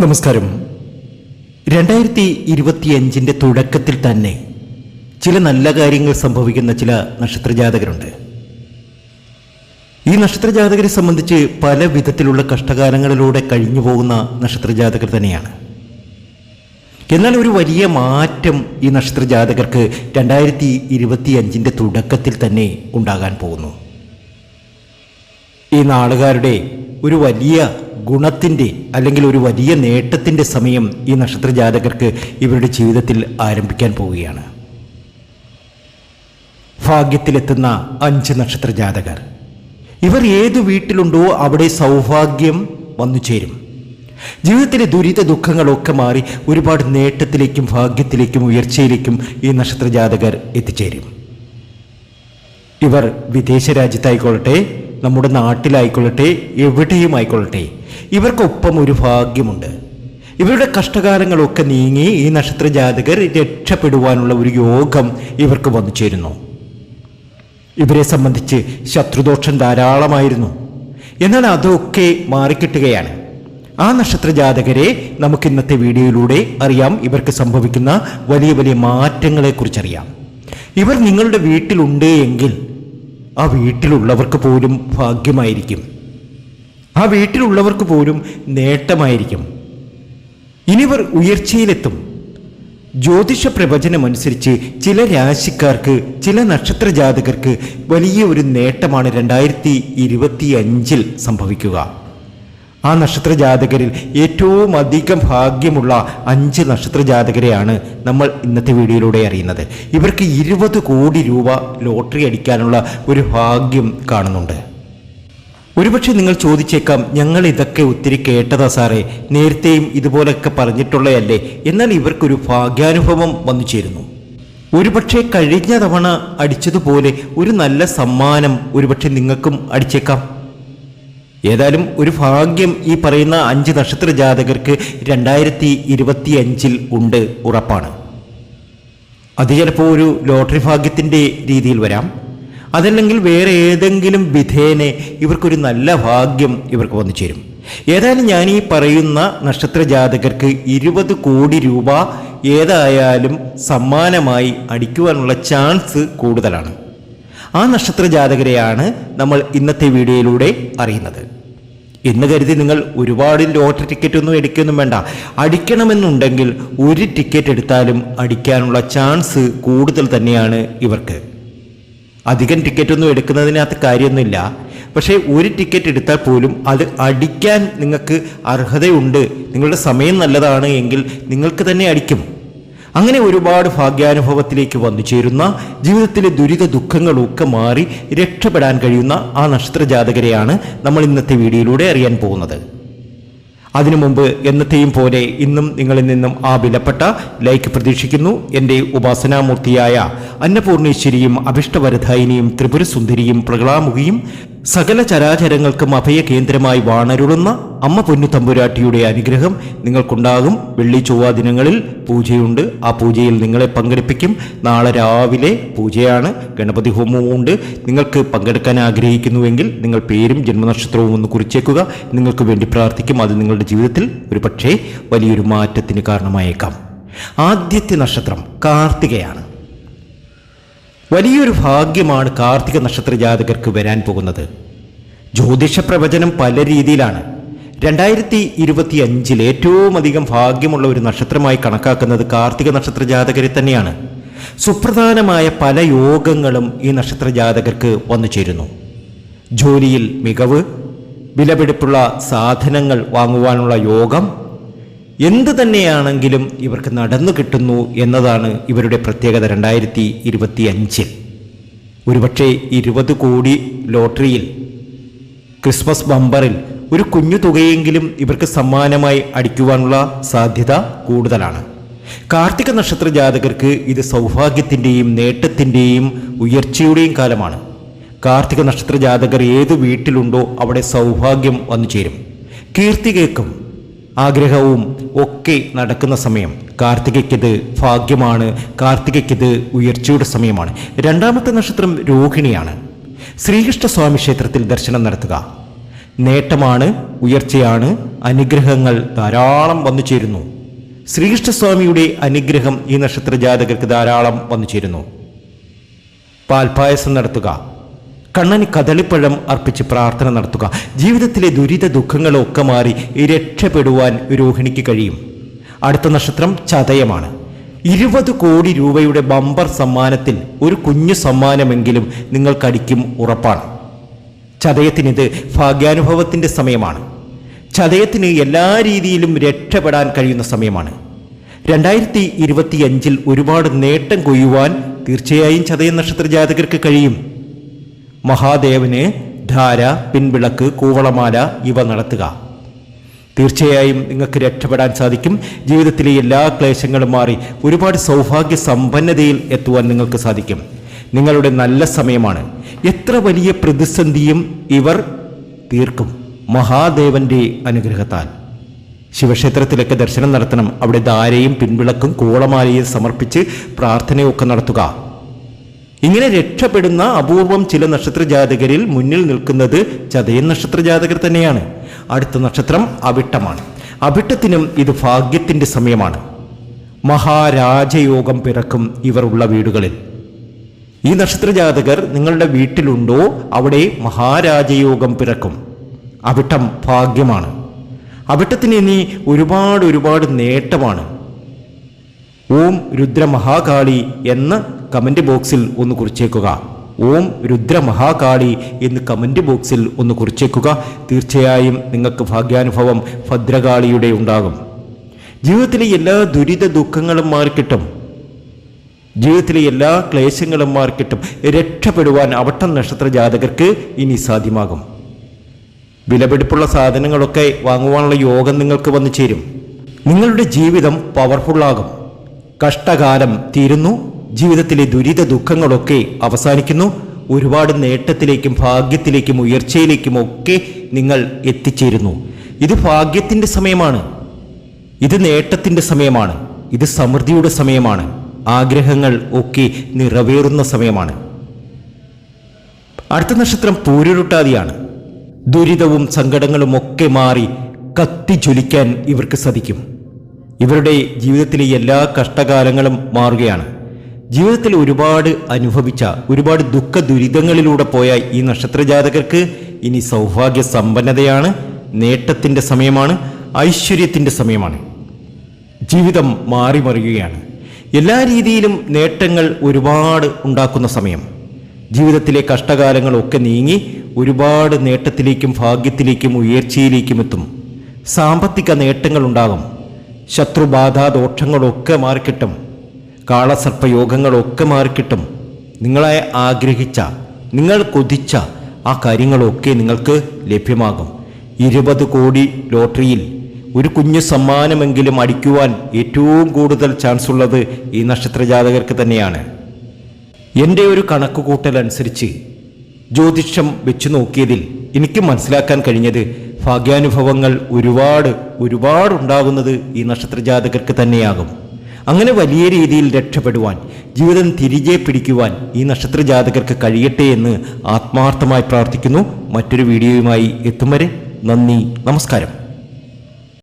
നമസ്കാരം. രണ്ടായിരത്തി ഇരുപത്തിയഞ്ചിന്റെ തുടക്കത്തിൽ തന്നെ ചില നല്ല കാര്യങ്ങൾ സംഭവിക്കുന്ന ചില നക്ഷത്രജാതകരുണ്ട്. ഈ നക്ഷത്രജാതകരെ സംബന്ധിച്ച് പല വിധത്തിലുള്ള കഷ്ടകാലങ്ങളിലൂടെ കഴിഞ്ഞു പോകുന്ന നക്ഷത്രജാതകർ തന്നെയാണ്. എന്നാൽ ഒരു വലിയ മാറ്റം ഈ നക്ഷത്രജാതകർക്ക് രണ്ടായിരത്തി ഇരുപത്തിയഞ്ചിന്റെ തുടക്കത്തിൽ തന്നെ ഉണ്ടാകാൻ പോകുന്നു. ഈ നാളുകാരുടെ ഒരു വലിയ ഗുണത്തിന്റെ അല്ലെങ്കിൽ ഒരു വലിയ നേട്ടത്തിന്റെ സമയം ഈ നക്ഷത്ര ജാതകർക്ക് ഇവരുടെ ജീവിതത്തിൽ ആരംഭിക്കാൻ പോവുകയാണ്. ഭാഗ്യത്തിലെത്തുന്ന അഞ്ച് നക്ഷത്ര ജാതകർ ഇവർ ഏതു വീട്ടിലുണ്ടോ അവിടെ സൗഭാഗ്യം വന്നു ചേരും. ജീവിതത്തിലെ ദുരിത ദുഃഖങ്ങളൊക്കെ മാറി ഒരുപാട് നേട്ടത്തിലേക്കും ഭാഗ്യത്തിലേക്കും ഉയർച്ചയിലേക്കും ഈ നക്ഷത്ര ജാതകർ എത്തിച്ചേരും. ഇവർ വിദേശ രാജ്യത്തായിക്കൊള്ളട്ടെ നമ്മുടെ നാട്ടിലായിക്കൊള്ളട്ടെ എവിടെയും ആയിക്കൊള്ളട്ടെ. ഇവർക്കൊപ്പം ഒരു ഭാഗ്യമുണ്ട്. ഇവരുടെ കഷ്ടകാലങ്ങളൊക്കെ നീങ്ങി ഈ നക്ഷത്ര ജാതകർ രക്ഷപ്പെടുവാനുള്ള ഒരു യോഗം ഇവർക്ക് വന്നു ചേരുന്നു. ഇവരെ സംബന്ധിച്ച് ശത്രുദോഷം ധാരാളമായിരുന്നു. എന്നാൽ അതൊക്കെ മാറിക്കിട്ടുകയാണ്. ആ നക്ഷത്ര ജാതകരെ നമുക്ക് ഇന്നത്തെ വീഡിയോയിലൂടെ അറിയാം. ഇവർക്ക് സംഭവിക്കുന്ന വലിയ വലിയ മാറ്റങ്ങളെക്കുറിച്ചറിയാം. ഇവർ നിങ്ങളുടെ വീട്ടിലുണ്ട് എങ്കിൽ ആ വീട്ടിലുള്ളവർക്ക് പോലും ഭാഗ്യമായിരിക്കും. ആ വീട്ടിലുള്ളവർക്ക് പോലും നേട്ടമായിരിക്കും. ഇനിവർ ഉയർച്ചയിലെത്തും. ജ്യോതിഷ പ്രവചനമനുസരിച്ച് ചില രാശിക്കാർക്ക് ചില നക്ഷത്ര ജാതകർക്ക് വലിയ ഒരു നേട്ടമാണ് രണ്ടായിരത്തി ഇരുപത്തി അഞ്ചിൽ സംഭവിക്കുക. ആ നക്ഷത്ര ജാതകരിൽ ഏറ്റവും അധികം ഭാഗ്യമുള്ള അഞ്ച് നക്ഷത്ര ജാതകരെയാണ് നമ്മൾ ഇന്നത്തെ വീഡിയോയിലൂടെ അറിയുന്നത്. ഇവർക്ക് ഇരുപത് കോടി രൂപ ലോട്ടറി അടിക്കാനുള്ള ഒരു ഭാഗ്യം കാണുന്നുണ്ട്. ഒരുപക്ഷെ നിങ്ങൾ ചോദിച്ചേക്കാം ഞങ്ങൾ ഇതൊക്കെ ഒത്തിരി കേട്ടതാ സാറേ നേരത്തെയും ഇതുപോലൊക്കെ പറഞ്ഞിട്ടുള്ളതല്ലേ? എന്നാൽ ഇവർക്കൊരു ഭാഗ്യാനുഭവം വന്നു ചേരുന്നു. ഒരുപക്ഷെ കഴിഞ്ഞ തവണ അടിച്ചതുപോലെ ഒരു നല്ല സമ്മാനം ഒരുപക്ഷെ നിങ്ങൾക്കും അടിച്ചേക്കാം. ഏതായാലും ഒരു ഭാഗ്യം ഈ പറയുന്ന അഞ്ച് നക്ഷത്ര ജാതകർക്ക് രണ്ടായിരത്തി ഇരുപത്തി അഞ്ചിൽ ഉണ്ട് ഉറപ്പാണ്. അത് ചിലപ്പോൾ ഒരു ലോട്ടറി ഭാഗ്യത്തിന്റെ രീതിയിൽ വരാം. അതല്ലെങ്കിൽ വേറെ ഏതെങ്കിലും വിധേനെ ഇവർക്കൊരു നല്ല ഭാഗ്യം ഇവർക്ക് വന്നു ചേരും. ഏതായാലും ഞാൻ ഈ പറയുന്ന നക്ഷത്ര ജാതകർക്ക് ഇരുപത് കോടി രൂപ ഏതായാലും സമ്മാനമായി അടിക്കുവാനുള്ള ചാൻസ് കൂടുതലാണ്. ആ നക്ഷത്ര ജാതകരെയാണ് നമ്മൾ ഇന്നത്തെ വീഡിയോയിലൂടെ അറിയുന്നത്. എന്ന് കരുതി നിങ്ങൾ ഒരുപാട് ലോട്ടറി ടിക്കറ്റ് ഒന്നും എടുക്കൊന്നും വേണ്ട. അടിക്കണമെന്നുണ്ടെങ്കിൽ ഒരു ടിക്കറ്റ് എടുത്താലും അടിക്കാനുള്ള ചാൻസ് കൂടുതൽ തന്നെയാണ് ഇവർക്ക്. അധികം ടിക്കറ്റ് ഒന്നും എടുക്കുന്നതിനകത്ത് കാര്യമൊന്നുമില്ല. പക്ഷേ ഒരു ടിക്കറ്റ് എടുത്താൽ പോലും അത് അടിക്കാൻ നിങ്ങൾക്ക് അർഹതയുണ്ട്. നിങ്ങളുടെ സമയം നല്ലതാണ് എങ്കിൽ നിങ്ങൾക്ക് തന്നെ അടിക്കും. അങ്ങനെ ഒരുപാട് ഭാഗ്യാനുഭവത്തിലേക്ക് വന്നു ചേരുന്ന ജീവിതത്തിലെ ദുരിത ദുഃഖങ്ങളൊക്കെ മാറി രക്ഷപ്പെടാൻ കഴിയുന്ന ആ നക്ഷത്രജാതകരെയാണ് നമ്മൾ ഇന്നത്തെ വീഡിയോയിലൂടെ അറിയാൻ പോകുന്നത്. അതിനു മുമ്പ് എന്നത്തെയും പോലെ ഇന്നും നിങ്ങളിൽ നിന്നും ആ വിലപ്പെട്ട ലൈക്ക് പ്രതീക്ഷിക്കുന്നു. എന്റെ ഉപാസനാമൂർത്തിയായ അന്നപൂർണേശ്വരിയും അഭിഷ്ടവരധായിനിയും ത്രിപുരസുന്ദരിയും പ്രകളാമുഖിയും സകല ചരാചരങ്ങൾക്കും അഭയ കേന്ദ്രമായി വാണരുളുന്ന അമ്മ പൊന്നു തമ്പുരാട്ടിയുടെ അനുഗ്രഹം നിങ്ങൾക്കുണ്ടാകും. വെള്ളി ചൊവ്വ ദിനങ്ങളിൽ പൂജയുണ്ട്. ആ പൂജയിൽ നിങ്ങളെ പങ്കെടുപ്പിക്കും. നാളെ രാവിലെ പൂജയാണ്. ഗണപതി ഹോമവും ഉണ്ട്. നിങ്ങൾക്ക് പങ്കെടുക്കാൻ ആഗ്രഹിക്കുന്നുവെങ്കിൽ നിങ്ങൾ പേരും ജന്മനക്ഷത്രവും ഒന്ന് കുറിച്ചേക്കുക. നിങ്ങൾക്ക് വേണ്ടി പ്രാർത്ഥിക്കും. അത് നിങ്ങളുടെ ജീവിതത്തിൽ ഒരു വലിയൊരു മാറ്റത്തിന് കാരണമായേക്കാം. ആദ്യത്തെ നക്ഷത്രം കാർത്തികയാണ്. വലിയൊരു ഭാഗ്യമാണ് കാർത്തിക നക്ഷത്ര ജാതകർക്ക് വരാൻ പോകുന്നത്. ജ്യോതിഷ പ്രവചനം പല രീതിയിലാണ്. രണ്ടായിരത്തി ഇരുപത്തി അഞ്ചിൽ ഏറ്റവും അധികം ഭാഗ്യമുള്ള ഒരു നക്ഷത്രമായി കണക്കാക്കുന്നത് കാർത്തിക നക്ഷത്ര ജാതകരെ തന്നെയാണ്. സുപ്രധാനമായ പല യോഗങ്ങളും ഈ നക്ഷത്ര ജാതകർക്ക് വന്നു ചേരുന്നു. ജോലിയിൽ മികവ് വിലപിടിപ്പുള്ള സാധനങ്ങൾ വാങ്ങുവാനുള്ള യോഗം എന്ത് തന്നെയാണെങ്കിലും ഇവർക്ക് നടന്നു കിട്ടുന്നു എന്നതാണ് ഇവരുടെ പ്രത്യേകത രണ്ടായിരത്തി ഇരുപത്തി അഞ്ചിൽ ഒരുപക്ഷെ ഇരുപത് കോടി ലോട്ടറിയിൽ ക്രിസ്മസ് ബമ്പറിൽ ഒരു കുഞ്ഞു തുകയെങ്കിലും ഇവർക്ക് സമ്മാനമായി അടിക്കുവാനുള്ള സാധ്യത കൂടുതലാണ്. കാർത്തിക നക്ഷത്ര ജാതകർക്ക് ഇത് സൗഭാഗ്യത്തിന്റെയും നേട്ടത്തിന്റെയും ഉയർച്ചയുടെയും കാലമാണ്. കാർത്തിക നക്ഷത്ര ജാതകർ ഏത് വീട്ടിലുണ്ടോ അവിടെ സൗഭാഗ്യം വന്നു ചേരും കീർത്തികേക്കും ആഗ്രഹവും ഒക്കെ നടക്കുന്ന സമയം. കാർത്തികയ്ക്കിത് ഭാഗ്യമാണ്. കാർത്തികയ്ക്കിത് ഉയർച്ചയുടെ സമയമാണ്. രണ്ടാമത്തെ നക്ഷത്രം രോഹിണിയാണ്. ശ്രീകൃഷ്ണസ്വാമി ക്ഷേത്രത്തിൽ ദർശനം നടത്തുക. നേട്ടമാണ് ഉയർച്ചയാണ് അനുഗ്രഹങ്ങൾ ധാരാളം വന്നു ചേരുന്നു. ശ്രീകൃഷ്ണസ്വാമിയുടെ അനുഗ്രഹം ഈ നക്ഷത്ര ജാതകർക്ക് ധാരാളം വന്നു ചേരുന്നു. പാൽപായസം നടത്തുക. കണ്ണന് കദളിപ്പഴം അർപ്പിച്ച് പ്രാർത്ഥന നടത്തുക. ജീവിതത്തിലെ ദുരിത ദുഃഖങ്ങളൊക്കെ മാറി രക്ഷപ്പെടുവാൻ രോഹിണിക്ക് കഴിയും. അടുത്ത നക്ഷത്രം ചതയമാണ്. ഇരുപത് കോടി രൂപയുടെ ബമ്പർ സമ്മാനത്തിൽ ഒരു കുഞ്ഞു സമ്മാനമെങ്കിലും നിങ്ങൾക്കടിക്കും ഉറപ്പാണ്. ചതയത്തിനിത് ഭാഗ്യാനുഭവത്തിന്റെ സമയമാണ്. ചതയത്തിന് എല്ലാ രീതിയിലും രക്ഷപ്പെടാൻ കഴിയുന്ന സമയമാണ്. രണ്ടായിരത്തി ഇരുപത്തിയഞ്ചിൽ ഒരുപാട് നേട്ടം കൊയ്യുവാൻ തീർച്ചയായും ചതയ നക്ഷത്ര ജാതകർക്ക് കഴിയും. മഹാദേവന് ധാര പിൻവിളക്ക് കൂവളമാല ഇവ നടത്തുക. തീർച്ചയായും നിങ്ങൾക്ക് രക്ഷപ്പെടാൻ സാധിക്കും. ജീവിതത്തിലെ എല്ലാ ക്ലേശങ്ങളും മാറി ഒരുപാട് സൗഭാഗ്യ സമ്പന്നതയിൽ എത്തുവാൻ നിങ്ങൾക്ക് സാധിക്കും. നിങ്ങളുടെ നല്ല സമയമാണ്. എത്ര വലിയ പ്രതിസന്ധിയും ഇവർ തീർക്കും. മഹാദേവന്റെ അനുഗ്രഹത്താൽ. ശിവക്ഷേത്രത്തിലൊക്കെ ദർശനം നടത്തണം. അവിടെ ധാരയും പിൻവിളക്കും കൂളമാലയും സമർപ്പിച്ച് പ്രാർത്ഥനയൊക്കെ നടത്തുക. ഇങ്ങനെ രക്ഷപ്പെടുന്ന അപൂർവം ചില നക്ഷത്ര ജാതകരിൽ മുന്നിൽ നിൽക്കുന്നത് ചതയൻ നക്ഷത്ര ജാതകർ തന്നെയാണ്. അടുത്ത നക്ഷത്രം അവിട്ടമാണ്. അവിട്ടത്തിനും ഇത് ഭാഗ്യത്തിന്റെ സമയമാണ്. മഹാരാജയോഗം പിറക്കും ഇവർ ഉള്ള വീടുകളിൽ. ഈ നക്ഷത്ര ജാതകർ നിങ്ങളുടെ വീട്ടിലുണ്ടോ അവിടെ മഹാരാജയോഗം പിറക്കും. അവിട്ടം ഭാഗ്യമാണ്. അവിട്ടത്തിന് ഇനി ഒരുപാട് ഒരുപാട് നേട്ടമാണ്. ഓം രുദ്രമഹാകാളി എന്ന കമന്റ് ബോക്സിൽ ഒന്ന് കുറിച്ചേക്കുക. ഓം രുദ്രമഹാകാളി എന്ന് കമന്റ് ബോക്സിൽ ഒന്ന് കുറിച്ചേക്കുക. തീർച്ചയായും നിങ്ങൾക്ക് ഭാഗ്യാനുഭവം ഭദ്രകാളിയുടെ ഉണ്ടാകും. ജീവിതത്തിലെ എല്ലാ ദുരിത ദുഃഖങ്ങളും മാറിക്കിട്ടും. ജീവിതത്തിലെ എല്ലാ ക്ലേശങ്ങളും മാറിക്കിട്ടും. രക്ഷപ്പെടുവാൻ അവട്ടം നക്ഷത്ര ജാതകർക്ക് ഇനി സാധ്യമാകും. വിലപിടിപ്പുള്ള സാധനങ്ങളൊക്കെ വാങ്ങുവാനുള്ള യോഗം നിങ്ങൾക്ക് വന്നു ചേരും. നിങ്ങളുടെ ജീവിതം പവർഫുള്ളാകും കഷ്ടകാലം തീരുന്നു. ജീവിതത്തിലെ ദുരിത ദുഃഖങ്ങളൊക്കെ അവസാനിക്കുന്നു. ഒരുപാട് നേട്ടത്തിലേക്കും ഭാഗ്യത്തിലേക്കും ഉയർച്ചയിലേക്കും ഒക്കെ നിങ്ങൾ എത്തിച്ചേരുന്നു. ഇത് ഭാഗ്യത്തിന്റെ സമയമാണ്. ഇത് നേട്ടത്തിന്റെ സമയമാണ്. ഇത് സമൃദ്ധിയുടെ സമയമാണ്. ആഗ്രഹങ്ങൾ ഒക്കെ നിറവേറുന്ന സമയമാണ്. അടുത്ത നക്ഷത്രം പൂരുരുട്ടാതിയാണ്. ദുരിതവും സങ്കടങ്ങളും ഒക്കെ മാറി കത്തിജ്വലിക്കാൻ ഇവർക്ക് സാധിക്കും. ഇവരുടെ ജീവിതത്തിലെ എല്ലാ കഷ്ടകാലങ്ങളും മാറുകയാണ്. ജീവിതത്തിൽ ഒരുപാട് അനുഭവിച്ച ഒരുപാട് ദുഃഖ ദുരിതങ്ങളിലൂടെ പോയ ഈ നക്ഷത്ര ജാതകർക്ക് ഇനി സൗഭാഗ്യ സമ്പന്നതയാണ് നേട്ടത്തിന്റെ സമയമാണ് ഐശ്വര്യത്തിന്റെ സമയമാണ്. ജീവിതം മാറിമറിയുകയാണ് എല്ലാ രീതിയിലും നേട്ടങ്ങൾ ഒരുപാട് ഉണ്ടാക്കുന്ന സമയം. ജീവിതത്തിലെ കഷ്ടകാലങ്ങളൊക്കെ നീങ്ങി ഒരുപാട് നേട്ടത്തിലേക്കും ഭാഗ്യത്തിലേക്കും ഉയർച്ചയിലേക്കും എത്തും. സാമ്പത്തിക നേട്ടങ്ങൾ ഉണ്ടാകും ശത്രുബാധ ദോഷങ്ങളൊക്കെ മാറിക്കിട്ടും. കാളസർപ്പയോഗങ്ങളൊക്കെ മാറിക്കിട്ടും. നിങ്ങളെ ആഗ്രഹിച്ച നിങ്ങൾ കൊതിച്ച ആ കാര്യങ്ങളൊക്കെ നിങ്ങൾക്ക് ലഭ്യമാകും. ഇരുപത് കോടി ലോട്ടറിയിൽ ഒരു കുഞ്ഞു സമ്മാനമെങ്കിലും അടിക്കുവാൻ ഏറ്റവും കൂടുതൽ ചാൻസ് ഉള്ളത് ഈ നക്ഷത്ര ജാതകർക്ക് തന്നെയാണ്. എന്റെ ഒരു കണക്കുകൂട്ടലനുസരിച്ച് ജ്യോതിഷം വെച്ചു നോക്കിയതിൽ എനിക്ക് മനസ്സിലാക്കാൻ കഴിഞ്ഞത് ഭാഗ്യാനുഭവങ്ങൾ ഒരുപാട് ഒരുപാട് ഉണ്ടാകുന്നത് ഈ നക്ഷത്ര ജാതകർക്ക് തന്നെയാകും. അങ്ങനെ വലിയ രീതിയിൽ രക്ഷപ്പെടുവാൻ ജീവിതം തിരികെ പിടിക്കുവാൻ ഈ നക്ഷത്ര ജാതകർക്ക് കഴിയട്ടെ എന്ന് ആത്മാർത്ഥമായി പ്രാർത്ഥിക്കുന്നു. മറ്റൊരു വീഡിയോയുമായി എത്തും വരെ നന്ദി നമസ്കാരം.